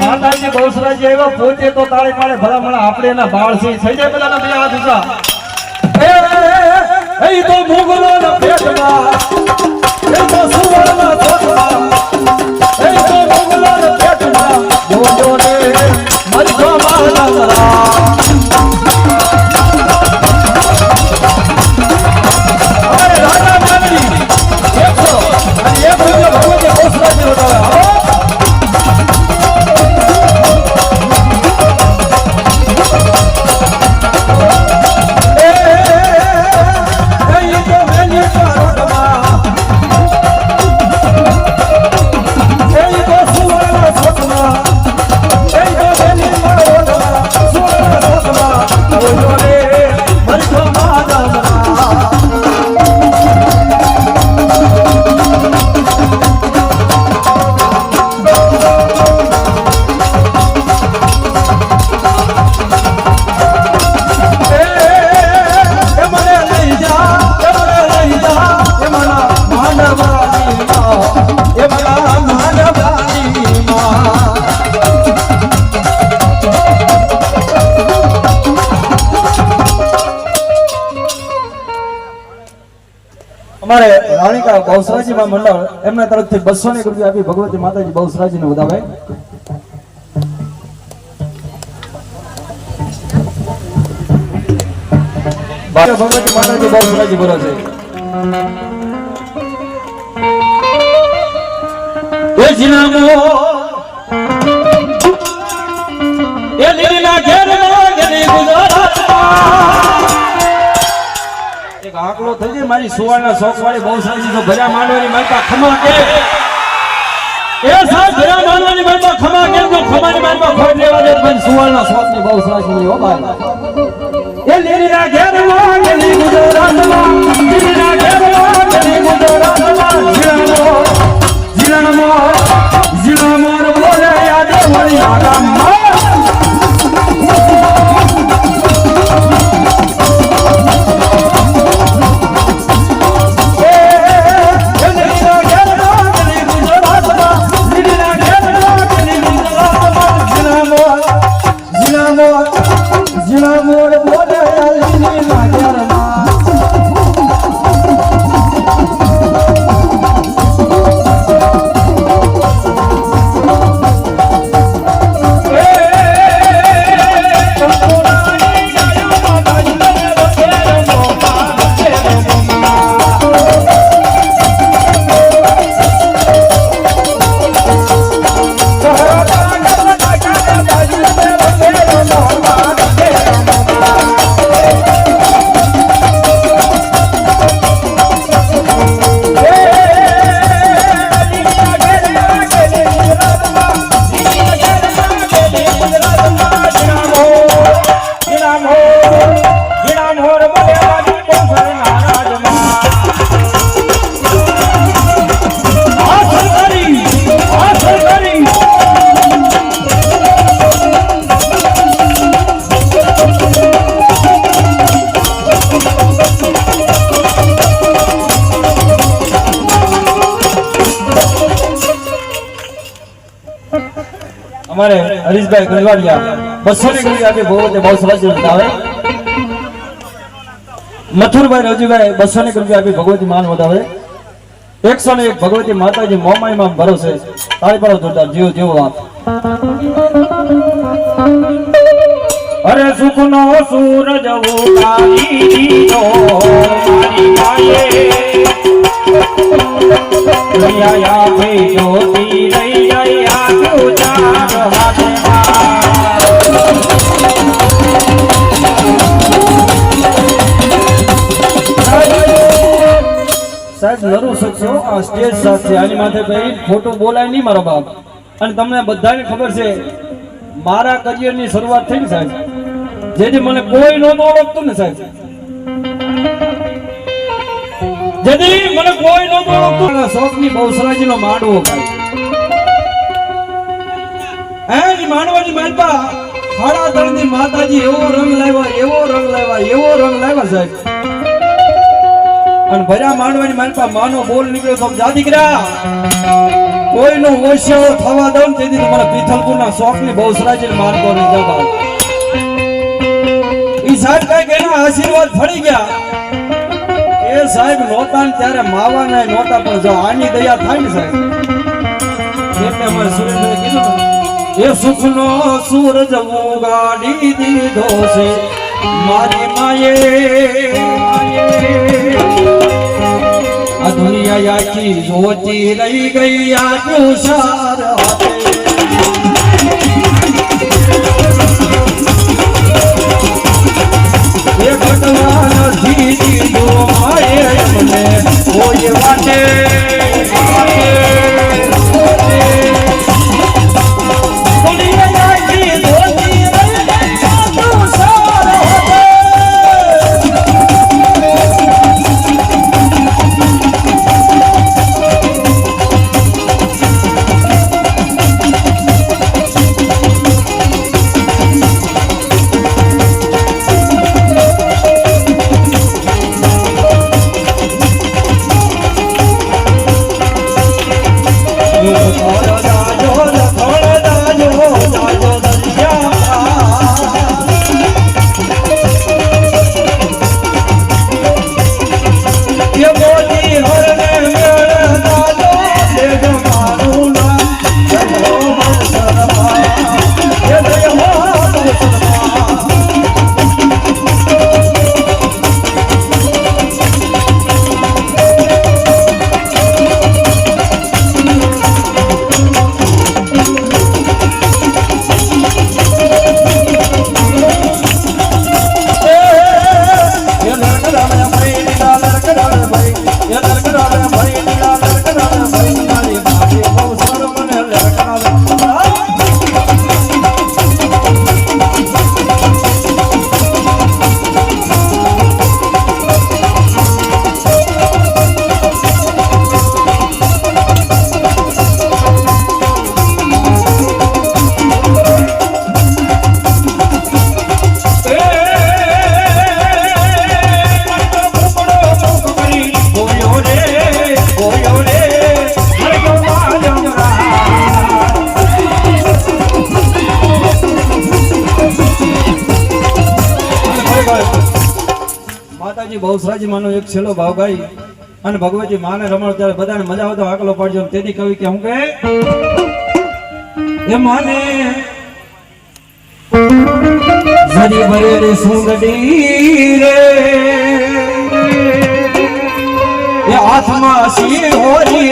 માતાજી બહુસરાજી તો તાળી પાડે ભલા આપણે એના બાળ થઈ જાય પેલા બે હાથ ઊંચા એ, તો મુગલોના પેટમાં અમારે રાણીકા બહુસરાજીમાં મંડળ એમના તરફથી બસો ની રૂપિયા આપી ભગવતી માતાજી બહુસરાજીને વધાવે. ભગવતી માતાજી બહુસરાજી બોલો છે. એ મારી સુવર્ણ શોખ વાળી બહુ સારી તો ભર્યા માંડવાની મારતા ખમા કે એ સાહેબ ભર્યા માનવાની મારતા ખમા કે તો ખમાની માનતા ખોટ લેવા દે પણ સુવર્ણ શોખની બહુ ની હો ભાઈ એ અમારે હરીશભાઈ ગલવાડિયા બસો ની ગલી આપી ભગવતે બહુ સરસ આવે મથુરભાઈ રજુભાઈ બસો ની ગલી આપી ભગવતી માન વધાવે. એકસો ને એક ભગવતી માતાજી મોમાઈ માં ભરોસે. તાળી પાડો જોરદાર, જીવ જીવ વાત અરે સુખ નો સૂરજ ઉગાડીનો મારી માયે દુનિયા ભઈ જ્યોતિ રહી જાય સાહેબ લડુ શકશો આ સ્ટેજ છે આની માથે ભાઈ ખોટું બોલાય નહીં મારો બાપ. અને તમને બધાને ખબર છે, મારા કરિયરની શરૂઆત થઈ ને સાહેબ. જેથી મને કોઈ નહોતું ઓળખતું ને સાહેબ. જેથી મને કોઈ નહોતું ઓળખતું. શોખની બહુસરાજીનો માંડવો ભાઈ. હે માનવાની માલપા હાડા તળની માતાજી એવો રંગ લાવ્યા, એવો રંગ લાવ્યા, એવો રંગ લાવ્યા સાહેબ. અને ભર્યા માંડવાની મારી માનો બોલ નીકળ્યો તો જા દીકરા કોઈનો ઓશિયાળો થવા દઉં તેથી તમારા પિથલપુરના શોખની સરાજી મારતો નહીં જવા ઈ સાહેબ કંઈક એના આશીર્વાદ ફળી ગયા. એ સાહેબ નહોતા ને ત્યારે માવાના નહોતા, પણ જો આની દયા થાય ને સાહેબ. એટલે અમારે ને એ સુખનો સૂરજ ઉગાડી દીધો છે. મારી માયે આખી જોતી રહી ગઈ આ તુષાર એ ભગવાન માતાજી બહુસરાજી માનો એક છેલ્લો ભાવ ગાઈ અને ભગવતી માને રમણ ત્યારે બધાને મજા આવતો આકલો પાડજો તેથી કવિ કે હું કે? એ માને જરી ભરેલી સુંદડી રે. એ આત્મા સી હોરી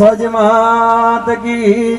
સાજી માત કી